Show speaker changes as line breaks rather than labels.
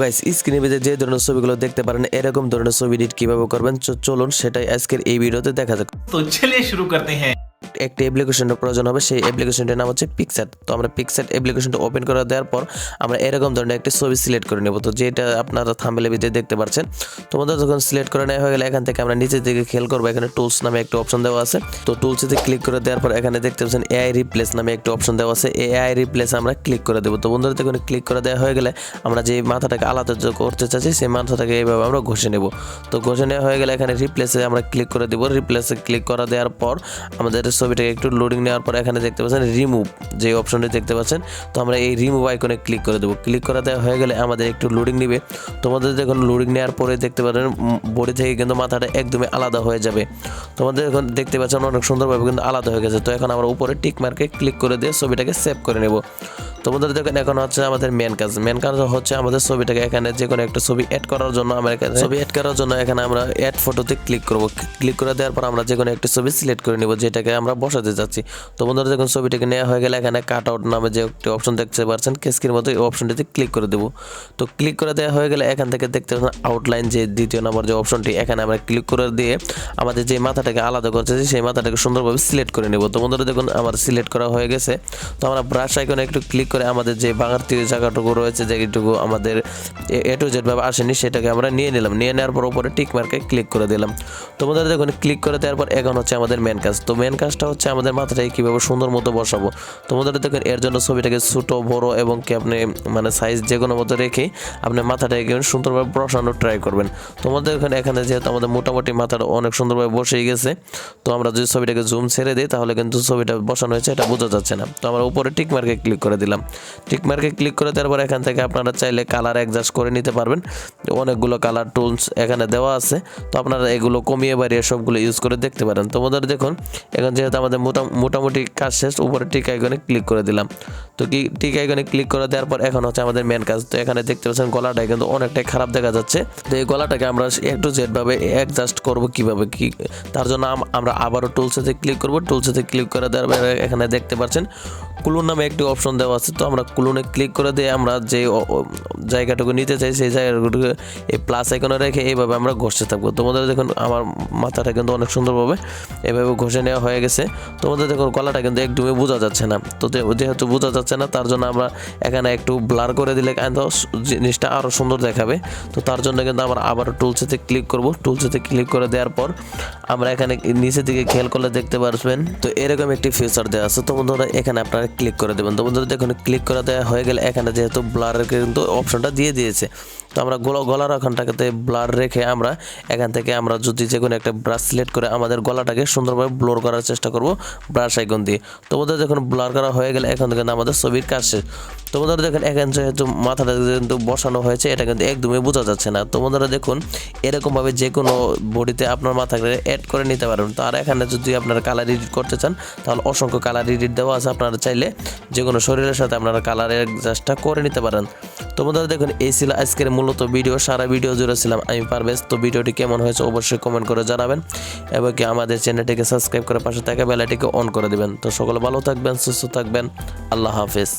Guys স্ক্রিনে বেজে যে ধরনের ছবিগুলো দেখতে পারেন, এরকম ধরনের ছবি এডিট কীভাবে করবেন চলুন সেটাই আজকের এই ভিডিওতে দেখা যাক।
তো চলে শুরু করতে হ্যাঁ।
একটি অ্যাপ্লিকেশনের প্রয়োজন হবে, সেই অ্যাপ্লিকেশনটির নাম হচ্ছে পিকচার তো আমরা পিকচার অ্যাপ্লিকেশনটা ওপেন করে দেওয়ার পর আমরা এরকম ধরনের একটি ছবি সিলেক্ট করে নেব। তো যেটা আপনারা থাম্বেলের ভিতরে দেখতে পাচ্ছেন তোমাদের যখন সিলেক্ট করে নেওয়া হয়ে গেলে, এখান থেকে আমরা নিচের দিকে খেয়াল করব, এখানে টুলস নামে একটা অপশন দেওয়া আছে। তো টুলসেতে ক্লিক করে দেওয়ার পর এখানে দেখতে পাচ্ছেন এআই রিপ্লেস নামে একটা অপশন দেওয়া আছে। এআই রিপ্লেস আমরা ক্লিক করে দেবো। তো বন্ধুরা, দেখুন ক্লিক করে দেওয়া হয়ে গেলে আমরা যে মাথাটাকে আলাদা করতে চাচ্ছি, সেই মাথাটাকে এইভাবে আমরা ঘষে নেব। তো ঘষে নেওয়া হয়ে গেলে এখানে রিপ্লেসে আমরা ক্লিক করে দেবো। রিপ্লেসে ক্লিক করা দেওয়ার পর আমাদের ছবিটাকে একটু লোডিং নেওয়ার পর এখানে দেখতে পাচ্ছেন রিমুভ যে অপশনটি দেখতে পাচ্ছেন, তো আমরা এই রিমুভ আইকনে ক্লিক করে দেবো। ক্লিক করা দেওয়া হয়ে গেলে আমাদের একটু লোডিং নেবে। তোমাদের দেখুন লোডিং নেওয়ার পরে দেখতে পারেন বডি থেকে কিন্তু মাথাটা একদমই আলাদা হয়ে যাবে। তোমাদের এখন দেখতে পাচ্ছেন অনেক সুন্দরভাবে কিন্তু আলাদা হয়ে গেছে। তো এখন আমরা উপরে টিক মার্কে ক্লিক করে দিয়ে ছবিটাকে সেভ করে নেব। তোমাদের দেখেন এখন হচ্ছে আমাদের মেন কাজ। মেন কাজ হচ্ছে আমাদের ছবিটাকে এখানে যে কোনো একটা ছবি অ্যাড করার জন্য আমরা এখানে ছবি অ্যাড করার জন্য এখানে আমরা অ্যাড ফটোতে ক্লিক করব। ক্লিক করে দেওয়ার পর আমরা যে কোনো একটা ছবি সিলেক্ট করে নেব যেটাকে আমরা বসাতে যাচ্ছি। তো বন্ধুরা যখন ছবিটাকে নেওয়া হয়ে গেলে এখানে কাট আউট নামে যে একটি অপশন দেখতে পাচ্ছেন কেসকির মতো এই অপশনটিতে ক্লিক করে দেবো। তো ক্লিক করে দেওয়া হয়ে গেলে এখান থেকে দেখতে পাচ্ছেন আউটলাইন যে দ্বিতীয় নম্বর যে অপশনটি এখানে আমরা ক্লিক করে দিয়ে আমাদের যে মাথাটাকে আলাদা করতে সেই মাথাটাকে সুন্দরভাবে সিলেক্ট করে নেব। তো বন্ধুরা দেখুন আমার সিলেক্ট করা হয়ে গেছে। তো আমরা ব্রাশ আইকনে একটু ক্লিক করে আমাদের যে তীর জায়গাটুকু রয়েছে যেটুকু আমাদের এ টু জেড ভাবে আসেনি, সেটাকে আমরা নিয়ে নিলাম। নিয়ে নেওয়ার পর উপরে টিক মার্কে ক্লিক করে দিলাম। তো বন্ধুরা, দেখুন ক্লিক করে দেওয়ার পর এখন হচ্ছে আমাদের মেন কাজ। তো মেন কাজটা হচ্ছে আমাদের মাথাটাকে কীভাবে সুন্দর মতো বসাবো। তো বন্ধুরা, দেখুন, এর জন্য ছবিটাকে ছোটো, বড় এবং কি আপনি মানে সাইজ যে কোনো মতো রেখে আপনি মাথাটাকে সুন্দরভাবে বসানোর ট্রাই করবেন। তোমাদের এখানে এখানে যেহেতু আমাদের মোটামুটি মাথাটা অনেক সুন্দরভাবে বসেই গেছে, তো আমরা যদি ছবিটাকে জুম ছেড়ে দিই, তাহলে কিন্তু ছবিটা বসানো হয়েছে, এটা বোঝা যাচ্ছে না। তো আমরা উপরে টিক মার্কে ক্লিক করে দিলাম। টিক মার্কে ক্লিক করে দেওয়ার পর এখান থেকে আপনারা চাইলে কালার অ্যাডজাস্ট করে নিতে পারবেন। অনেকগুলো কালার টুলস এখানে দেওয়া আছে। তো আপনারা এগুলো কমিয়ে বাড়িয়ে সবগুলো ইউজ করে দেখতে পারেন। তোমাদের দেখুন, এখন যেহেতু আমাদের মোটামুটি কাজ শেষ, উপরে টিক আইকনে ক্লিক করে দিলাম। তো কি টিক আইকনে ক্লিক করে দেওয়ার পর এখন হচ্ছে আমাদের মেন কাজ। তো এখানে দেখতে পাচ্ছেন গলাটা কিন্তু অনেকটাই খারাপ দেখা যাচ্ছে। তো এই গলাটাকে আমরা একটু জেড ভাবে অ্যাডজাস্ট করব কীভাবে কি, তার জন্য আমরা আবারও টুলসেতে ক্লিক করব। টুলসেতে ক্লিক করে দেওয়ার পর এখানে দেখতে পাচ্ছেন, কুলুর নামে একটি অপশন দেওয়া আছে। তো আমরা কুলুনে ক্লিক করে দিয়ে আমরা যে জায়গাটুকু নিতে চাই, সেই জায়গাটুকু এই প্লাস আইকনে রেখে এইভাবে আমরা ঘষতে থাকব। তোমাদের দেখুন, আমার মাথাটা কিন্তু অনেক সুন্দরভাবে এভাবে ঘষে নেওয়া হয়ে গেছে। তোমাদের দেখুন, গলাটা কিন্তু একদমই বোঝা যাচ্ছে না। তো যেহেতু বোঝা যাচ্ছে না, তার জন্য আমরা এখানে একটু ব্লার করে দিলে কিন্তু জিনিসটা আরও সুন্দর দেখাবে। তো তার জন্য কিন্তু আমরা আবার টুলসেতে ক্লিক করব। টুলসেতে ক্লিক করে দেওয়ার পর আমরা এখানে নিচের দিকে খেয়াল করলে দেখতে পারবেন। তো এরকম একটি ফিচার দেওয়া আছে, তো বন্ধুরা এখানে আপনারা ক্লিক করে দেবেন। তো বন্ধুরা দেখুন ক্লিক করা দেওয়া হয়ে গেলে এখানে যেহেতু ব্লারের কিন্তু অপশনটা দিয়ে দিয়েছে। তো আমরা গলা গলার ওখানটাকে ব্লার রেখে আমরা এখান থেকে আমরা যদি যে কোনো একটা ব্রাশ সিলেক্ট করে আমাদের গলাটাকে সুন্দরভাবে ব্লোর করার চেষ্টা করব ব্রাশ আইকন দিয়ে। তো বন্ধুরা যখন ব্লার করা হয়ে গেলে এখন কিন্তু আমাদের ছবির কাজ শেষ। তো বন্ধুরা দেখেন, এখানে যেহেতু মাথাটা কিন্তু বসানো হয়েছে, এটা কিন্তু একদমই বোঝা যাচ্ছে না। তো বন্ধুরা দেখুন, এরকমভাবে যে কোনো বডিতে আপনার মাথাকে অ্যাড করে নিতে পারবেন তো আর এখানে যদি আপনারা কালার এডিট করতে চান, তাহলে অসংখ্য কালার এডিট দেওয়া আছে। আপনারা চাইলে যে কোনো শরীরের সাথে আপনারা কালার অ্যাডজাস্টটা করে নিতে পারেন। তো বন্ধুরা দেখুন, এই ছিল আজকের মূলত ভিডিও। সারা ভিডিও জুড়ে ছিলাম আমি পারভেজ। তো ভিডিওটি কেমন হয়েছে অবশ্যই কমেন্ট করে জানাবেন এবং কি আমাদের চ্যানেলটিকে সাবস্ক্রাইব করে পাশে থাকা বেলাটিকে অন করে দিবেন। তো সকলে ভালো থাকবেন, সুস্থ থাকবেন। আল্লাহ হাফেজ।